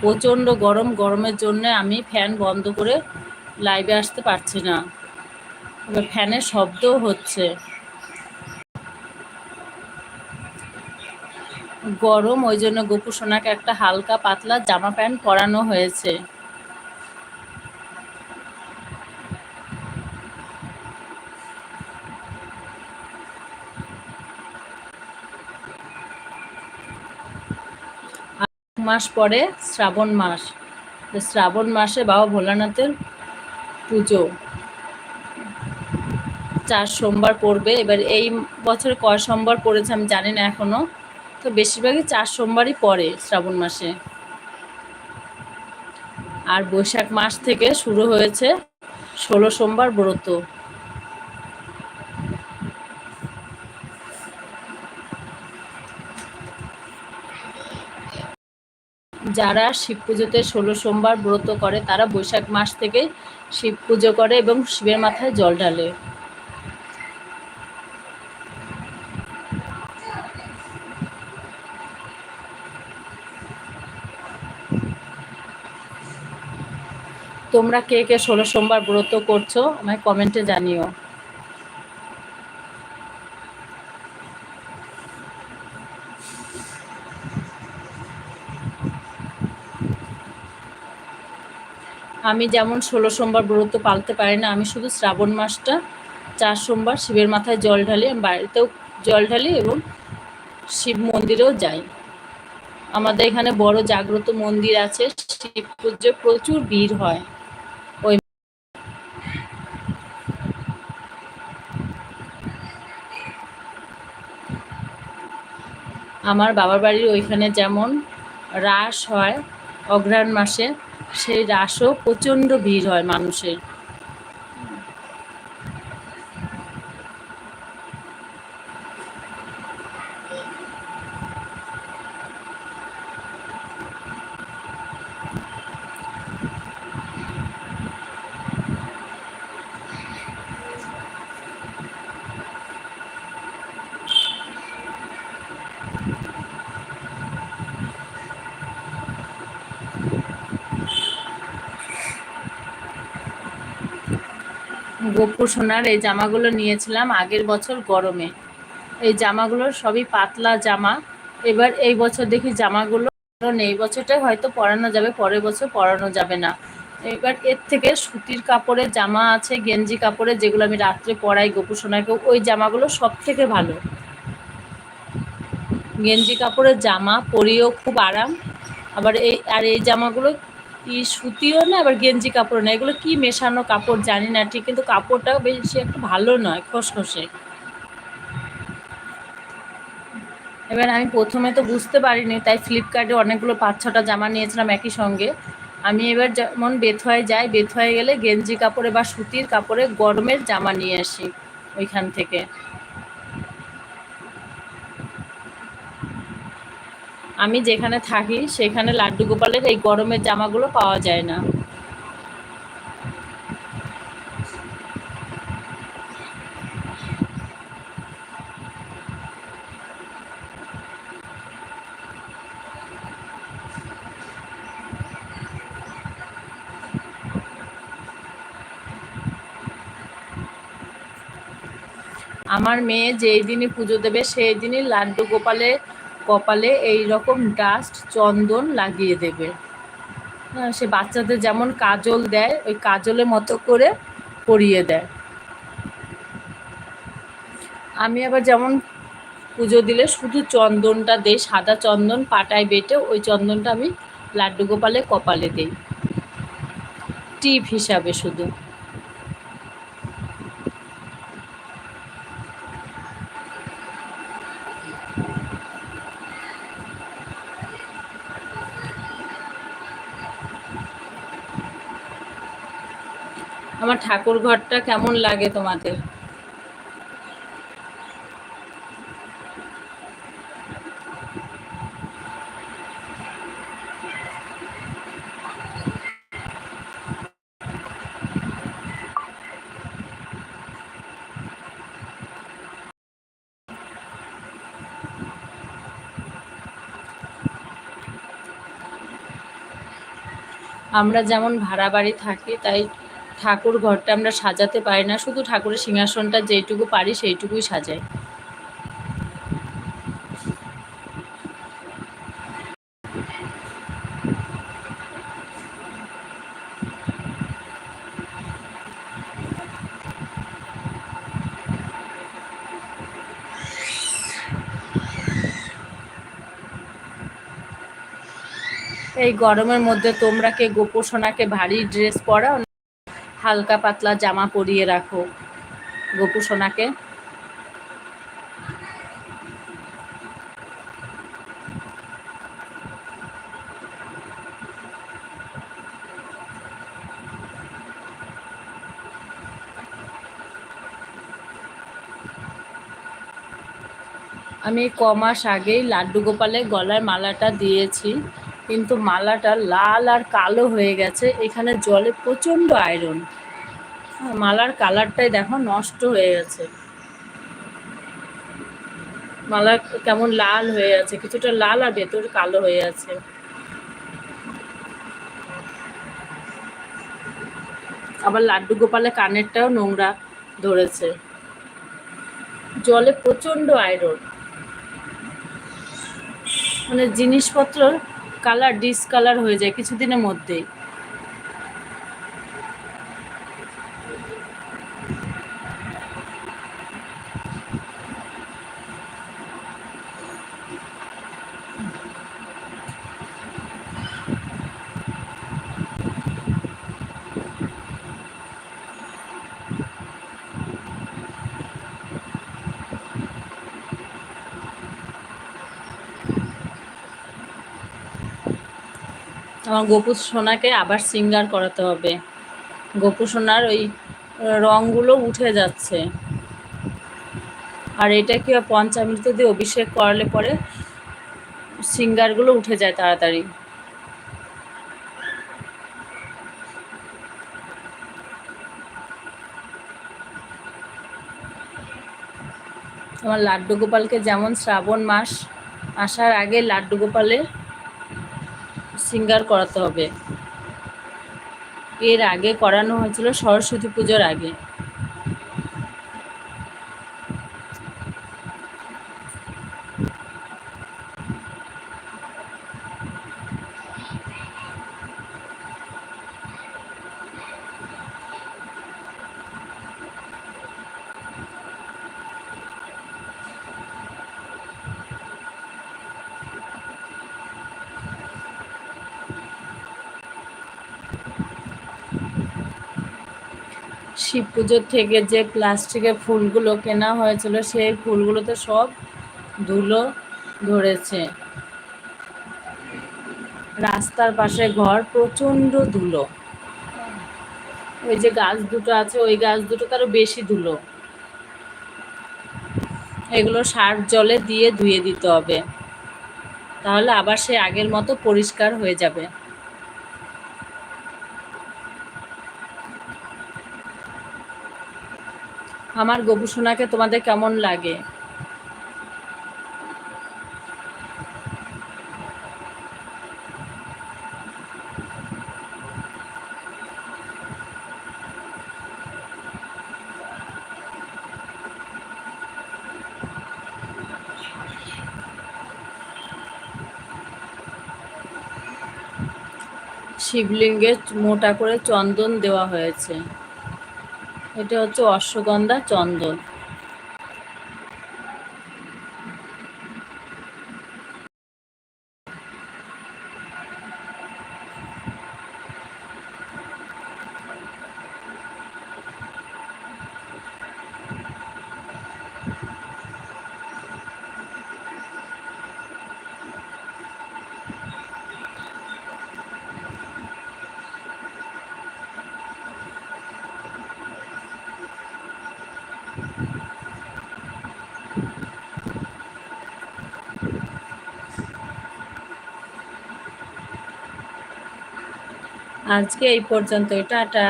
প্রচণ্ড গরম, গরমের জন্য আমি ফ্যান বন্ধ করে লাইভে আসতে পারছি না। ফ্যানের শব্দও হচ্ছে। গরম, ওই জন্য গোপু সোনাকে একটা হালকা পাতলা জামা প্যান্ট পরানো হয়েছে। মাস পরে শ্রাবণ মাস। শ্রাবণ মাসে বাবা ভোলানাথের পুজো। চার সোমবার পড়বে। এবার এই বছর কয় সোমবার পড়েছে আমি জানি না এখনও। তো বেশিরভাগই চার সোমবারই পড়ে শ্রাবণ মাসে। আর বৈশাখ মাস থেকে শুরু হয়েছে ষোলো সোমবার ব্রত। যারা শিব পুজোতে ষোলো সোমবার ব্রত করে, তারা বৈশাখ মাস থেকে শিব পুজো করে এবং শিবের মাথায় জল ঢালে। তোমরা কে কে ষোলো সোমবার ব্রত করছ, আমায় কমেন্টে জানিও। আমি যেমন ষোলো সোমবার ব্রত পালতে পারি না, আমি শুধু শ্রাবণ মাসটা, চার সোমবার শিবের মাথায় জল ঢালি, আমি বাড়িতেও জল ঢালি এবং শিব মন্দিরেও যাই। আমাদের এখানে বড় জাগ্রত মন্দির আছে, শিব পুজো প্রচুর ভিড় হয়। ওই আমার বাবার বাড়ির ওইখানে যেমন রাস হয় অঘ্রাণ মাসে সেই রাসও প্রচণ্ড ভিড় হয় মানুষের। গোপু সোনার এই জামাগুলো নিয়েছিলাম আগের বছর গরমে। এই জামাগুলো সবই পাতলা জামা। এবার এই বছর দেখি জামাগুলো কারণ এই বছরটাই হয়তো পরানো যাবে, পরের বছর পরানো যাবে না। এবার এর থেকে সুতির কাপড়ের জামা আছে, গেঞ্জি কাপড়ের যেগুলো আমি রাত্রে পরাই গোপু সোনাকে ওই জামাগুলো সব থেকে ভালো। গেঞ্জি কাপড়ের জামা পরিও খুব আরাম। আবার এই, আর এই জামাগুলো সুতিও না, আবার গেঞ্জি কাপড় না। এগুলো কি মেশানো কাপড় জানি না ঠিক, কিন্তু কাপড়টা বেশি একটু ভালো নয়, খসখসে। এবার আমি প্রথমে তো বুঝতে পারিনি, তাই ফ্লিপকার্টে অনেকগুলো পাঁচ ছটা জামা নিয়েছিলাম একই সঙ্গে। আমি এবার যেমন বেথুয়ায় যাই, বেথুয়ায় গেলে গেঞ্জি কাপড়ে বা সুতির কাপড়ে গরমের জামা নিয়ে আসি ওইখান থেকে। আমি যেখানে থাকি, সেখানে লাড্ডু গোপালের এই গরমের জামাগুলো পাওয়া যায় না। আমার মেয়ে যেই দিনই পুজো দেবে, সেই দিনই লাড্ডু গোপালের কপালে এই রকম ডাস্ট চন্দন লাগিয়ে দেবে। হ্যাঁ সে বাচ্চাদের যেমন কাজল দেয়, ওই কাজলের মতো করে পরিয়ে দেয়। আমি আবার যেমন পুজো দিলে শুধু চন্দনটা দেই, সাদা চন্দন পাটায় বেটে ওই চন্দনটা আমি লাড্ডু গোপালে কপালে দিই। টিপ হিসাবে শুধু। ঠাকুর ঘরটা কেমন লাগে তোমাদের? আমরা যেমন ভাড়া বাড়ি থাকি তাই ঠাকুর ঘরটা আমরা সাজাতে পারি না, শুধু ঠাকুরের সিংহাসনটা যেইটুকু পারি সেইটুকুই সাজাই। এই গরমের মধ্যে তোমরা কে গোপোষণাকে ভারী ড্রেস পরাও? হালকা পাতলা জামা পরিয়ে রাখো গোপু সোনাকে। আমি ক মাস আগেই লাড্ডু গোপালের গলার মালাটা দিয়েছি। কিন্তু মালাটা লাল আর কালো হয়ে গেছে। এখানে জলে প্রচণ্ড আয়রন মালার কালারটাই দেখো, নষ্ট হয়ে গেছে। মালা কেমন লাল হয়ে আছে, কিছুটা লাল আর ভেতর কালো হয়ে আছে। আবার লাড্ডু গোপালের কানেরটাও নোংরা ধরেছে। জলে প্রচণ্ড আয়রন মানে জিনিসপত্র কালার ডিসকালার হয়ে যায় কিছুদিনের মধ্যেই। আমার গোপু সোনাকে আবার সিঙ্গার করাতে হবে। গোপু সোনার ওই রঙগুলো উঠে যাচ্ছে। আর এটা কি পঞ্চামৃত দিয়ে অভিষেক করালে পরে সিঙ্গারগুলো উঠে যায় তাড়াতাড়ি। আমার লাড্ডু গোপালকে যেমন শ্রাবণ মাস আসার আগে লাড্ডু গোপালের সিঙ্গার করাতে হবে। এর আগে করানো হয়েছিল সরস্বতী পুজোর আগে। শিব পুজোর থেকে যে প্লাস্টিকের ফুলগুলো কেনা হয়েছিল, সেই ফুলগুলোতে সব ধুলো ধরেছে। রাস্তার পাশে ঘর প্রচণ্ড ধুলো। ওই যে গাছ দুটো আছে, ওই গাছ দুটো তারও বেশি ধুলো। এগুলো সার জলে দিয়ে ধুয়ে দিতে হবে। তাহলে আবার সে আগের মতো পরিষ্কার হয়ে যাবে। আমার গবেষণাকে তোমাদের কেমন লাগে? শিবলিঙ্গে মোটা করে চন্দন দেওয়া হয়েছে। এটা হচ্ছে অশ্বগন্ধা চন্দন। আজকে এই পর্যন্ত টাটা।